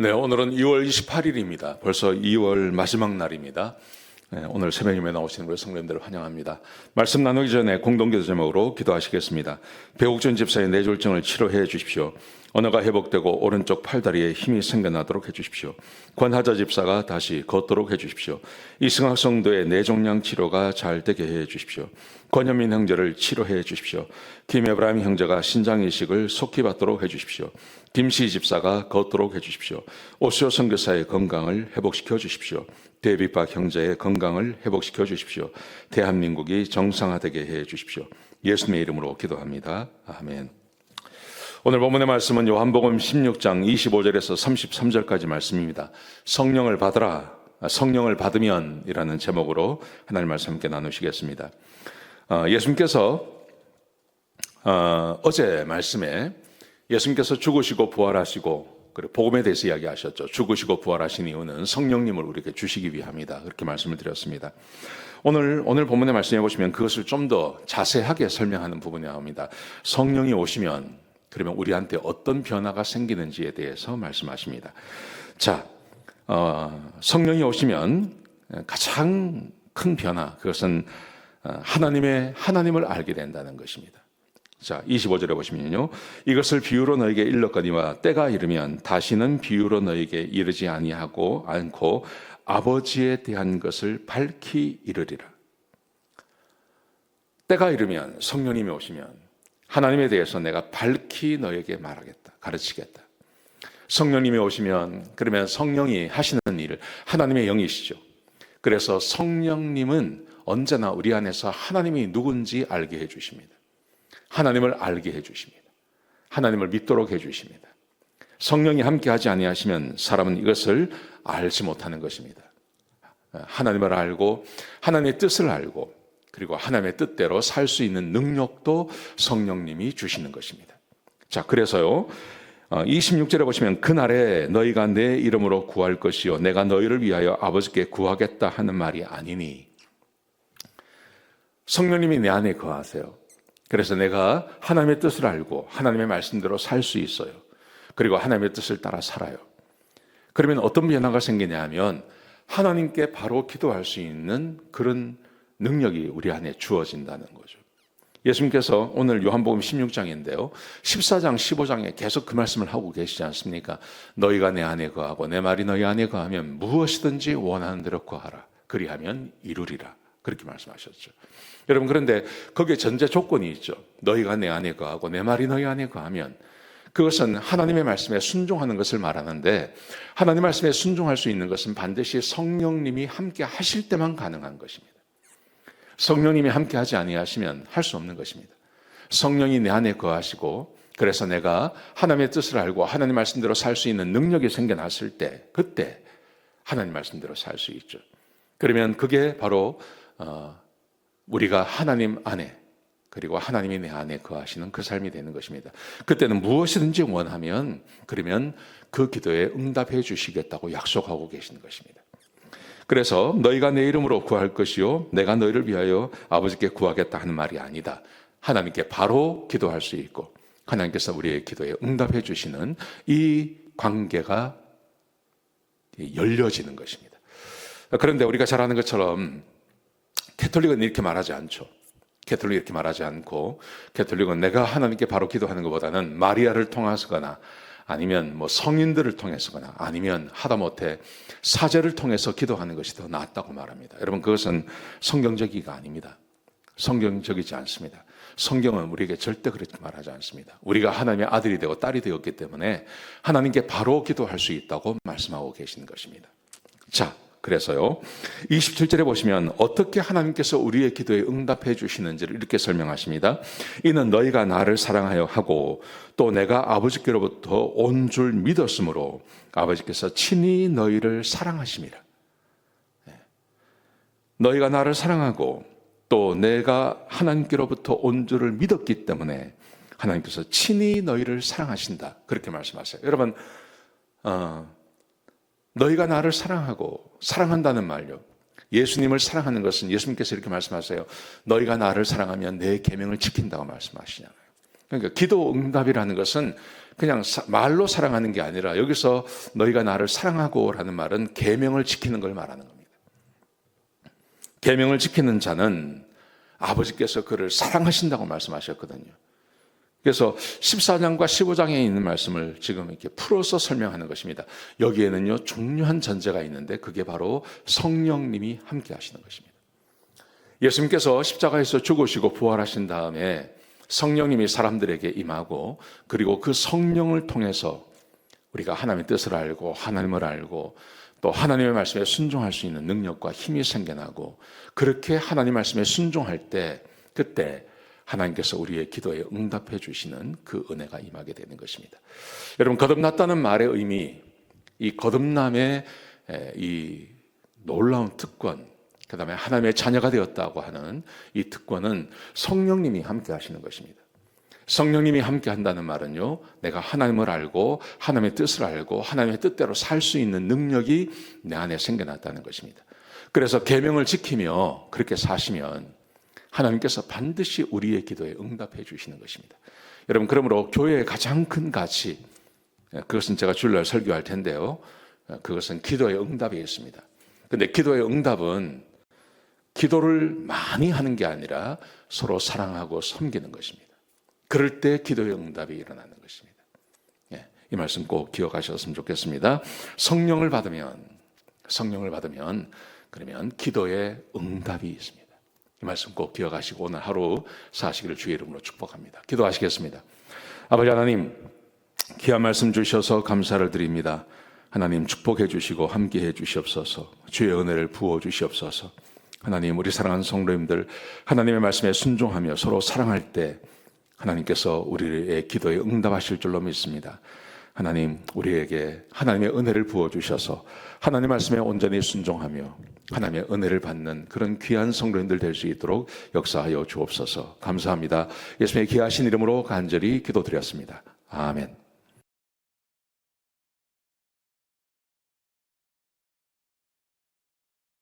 네, 오늘은 2월 28일입니다. 벌써 2월 마지막 날입니다. 네, 오늘 새벽 예배 나오시는 우리 성도님들을 환영합니다. 말씀 나누기 전에 공동기도 제목으로 기도하시겠습니다. 배옥준 집사의 뇌졸중을 치료해 주십시오. 언어가 회복되고 오른쪽 팔다리에 힘이 생겨나도록 해 주십시오. 권하자 집사가 다시 걷도록 해 주십시오. 이승학 성도의 뇌종양 치료가 잘 되게 해 주십시오. 권현민 형제를 치료해 주십시오. 김에브라임 형제가 신장 이식을 속히 받도록 해 주십시오. 김씨 집사가 걷도록 해 주십시오. 오시오 선교사의 건강을 회복시켜 주십시오. 데비박 형제의 건강을 회복시켜 주십시오. 대한민국이 정상화되게 해 주십시오. 예수님의 이름으로 기도합니다. 아멘. 오늘 본문의 말씀은 요한복음 16장 25절에서 33절까지 말씀입니다. 성령을 받으라. 성령을 받으면이라는 제목으로 하나님 말씀 함께 나누시겠습니다. 어, 예수님께서 어, 어제 말씀에 예수님께서 죽으시고 부활하시고 그리고 복음에 대해서 이야기하셨죠. 죽으시고 부활하신 이유는 성령님을 우리에게 주시기 위함이다. 그렇게 말씀을 드렸습니다. 오늘 오늘 본문의 말씀해 보시면 그것을 좀 더 자세하게 설명하는 부분이 나옵니다. 성령이 오시면 그러면 우리한테 어떤 변화가 생기는지에 대해서 말씀하십니다. 자, 어, 성령이 오시면 가장 큰 변화 그것은 어, 하나님의 하나님을 알게 된다는 것입니다. 자, 25절에 보시면요. 이것을 비유로 너에게 일렀거니와 때가 이르면 다시는 비유로 너에게 이르지 아니하고 않고 아버지에 대한 것을 밝히 이르리라. 때가 이르면 성령님이 오시면 하나님에 대해서 내가 밝히 너에게 말하겠다. 가르치겠다. 성령님이 오시면 그러면 성령이 하시는 일을 하나님의 영이시죠. 그래서 성령님은 언제나 우리 안에서 하나님이 누군지 알게 해 주십니다. 하나님을 알게 해 주십니다. 하나님을 믿도록 해 주십니다. 성령이 함께 하지 아니하시면 사람은 이것을 알지 못하는 것입니다. 하나님을 알고 하나님의 뜻을 알고 그리고 하나님의 뜻대로 살 수 있는 능력도 성령님이 주시는 것입니다. 자, 그래서요. 26절에 보시면 그날에 너희가 내 이름으로 구할 것이요 내가 너희를 위하여 아버지께 구하겠다 하는 말이 아니니 성령님이 내 안에 거하세요. 그래서 내가 하나님의 뜻을 알고 하나님의 말씀대로 살 수 있어요. 그리고 하나님의 뜻을 따라 살아요. 그러면 어떤 변화가 생기냐 하면 하나님께 바로 기도할 수 있는 그런 능력이 우리 안에 주어진다는 거죠. 예수님께서 오늘 요한복음 16장인데요. 14장, 15장에 계속 그 말씀을 하고 계시지 않습니까? 너희가 내 안에 거하고 내 말이 너희 안에 거하면 무엇이든지 원하는 대로 거하라. 그리하면 이루리라. 그렇게 말씀하셨죠. 여러분 그런데 거기에 전제 조건이 있죠. 너희가 내 안에 거하고 내 말이 너희 안에 거하면 그것은 하나님의 말씀에 순종하는 것을 말하는데 하나님 말씀에 순종할 수 있는 것은 반드시 성령님이 함께 하실 때만 가능한 것입니다. 성령님이 함께 하지 아니하시면 할 수 없는 것입니다. 성령이 내 안에 거하시고 그래서 내가 하나님의 뜻을 알고 하나님 말씀대로 살 수 있는 능력이 생겨났을 때 그때 하나님 말씀대로 살 수 있죠. 그러면 그게 바로 어, 우리가 하나님 안에 그리고 하나님이 내 안에 거하시는 그 삶이 되는 것입니다. 그때는 무엇이든지 원하면 그러면 그 기도에 응답해 주시겠다고 약속하고 계시는 것입니다. 그래서 너희가 내 이름으로 구할 것이요 내가 너희를 위하여 아버지께 구하겠다 하는 말이 아니다. 하나님께 바로 기도할 수 있고 하나님께서 우리의 기도에 응답해 주시는 이 관계가 열려지는 것입니다. 그런데 우리가 잘 아는 것처럼 캐톨릭은 이렇게 말하지 않죠. 캐톨릭 이렇게 말하지 않고 캐톨릭은 내가 하나님께 바로 기도하는 것보다는 마리아를 통해서거나 아니면 뭐 성인들을 통해서거나 아니면 하다못해 사제를 통해서 기도하는 것이 더 낫다고 말합니다. 여러분 그것은 성경적이가 아닙니다. 성경적이지 않습니다. 성경은 우리에게 절대 그렇게 말하지 않습니다. 우리가 하나님의 아들이 되고 딸이 되었기 때문에 하나님께 바로 기도할 수 있다고 말씀하고 계시는 것입니다. 자, 그래서요. 27절에 보시면 어떻게 하나님께서 우리의 기도에 응답해 주시는지를 이렇게 설명하십니다. 이는 너희가 나를 사랑하여 하고 또 내가 아버지께로부터 온 줄 믿었으므로 아버지께서 친히 너희를 사랑하심이라. 네. 너희가 나를 사랑하고 또 내가 하나님께로부터 온 줄을 믿었기 때문에 하나님께서 친히 너희를 사랑하신다. 그렇게 말씀하세요. 여러분, 어, 너희가 나를 사랑하고 사랑한다는 말요. 예수님을 사랑하는 것은 예수님께서 이렇게 말씀하세요. 너희가 나를 사랑하면 내 계명을 지킨다고 말씀하시잖아요. 그러니까 기도 응답이라는 것은 그냥 사- 말로 사랑하는 게 아니라 여기서 너희가 나를 사랑하고라는 말은 계명을 지키는 걸 말하는 겁니다. 계명을 지키는 자는 아버지께서 그를 사랑하신다고 말씀하셨거든요. 그래서 14장과 15장에 있는 말씀을 지금 이렇게 풀어서 설명하는 것입니다. 여기에는요, 중요한 전제가 있는데 그게 바로 성령님이 함께 하시는 것입니다. 예수님께서 십자가에서 죽으시고 부활하신 다음에 성령님이 사람들에게 임하고 그리고 그 성령을 통해서 우리가 하나님의 뜻을 알고 하나님을 알고 또 하나님의 말씀에 순종할 수 있는 능력과 힘이 생겨나고 그렇게 하나님 말씀에 순종할 때 그때 하나님께서 우리의 기도에 응답해 주시는 그 은혜가 임하게 되는 것입니다. 여러분 거듭났다는 말의 의미 이 거듭남의 에, 이 놀라운 특권 그다음에 하나님의 자녀가 되었다고 하는 이 특권은 성령님이 함께 하시는 것입니다. 성령님이 함께 한다는 말은요, 내가 하나님을 알고 하나님의 뜻을 알고 하나님의 뜻대로 살 수 있는 능력이 내 안에 생겨났다는 것입니다. 그래서 계명을 지키며 그렇게 사시면 하나님께서 반드시 우리의 기도에 응답해 주시는 것입니다. 여러분 그러므로 교회의 가장 큰 가치 그것은 제가 주일날 설교할 텐데요. 그것은 기도의 응답이 있습니다. 근데 기도의 응답은 기도를 많이 하는 게 아니라 서로 사랑하고 섬기는 것입니다. 그럴 때 기도의 응답이 일어나는 것입니다. 예, 이 말씀 꼭 기억하셨으면 좋겠습니다. 성령을 받으면 성령을 받으면 그러면 기도의 응답이 있습니다. 이 말씀 꼭 기억하시고 오늘 하루 사시기를 주의 이름으로 축복합니다. 기도하시겠습니다. 아버지 하나님 귀한 말씀 주셔서 감사를 드립니다. 하나님 축복해 주시고 함께 해 주시옵소서. 주의 은혜를 부어 주시옵소서. 하나님 우리 사랑하는 성도님들 하나님의 말씀에 순종하며 서로 사랑할 때 하나님께서 우리의 기도에 응답하실 줄로 믿습니다. 하나님 우리에게 하나님의 은혜를 부어 주셔서 하나님 말씀에 온전히 순종하며 하나님의 은혜를 받는 그런 귀한 성도님들 될 수 있도록 역사하여 주옵소서. 감사합니다. 예수님의 귀하신 이름으로 간절히 기도드렸습니다. 아멘.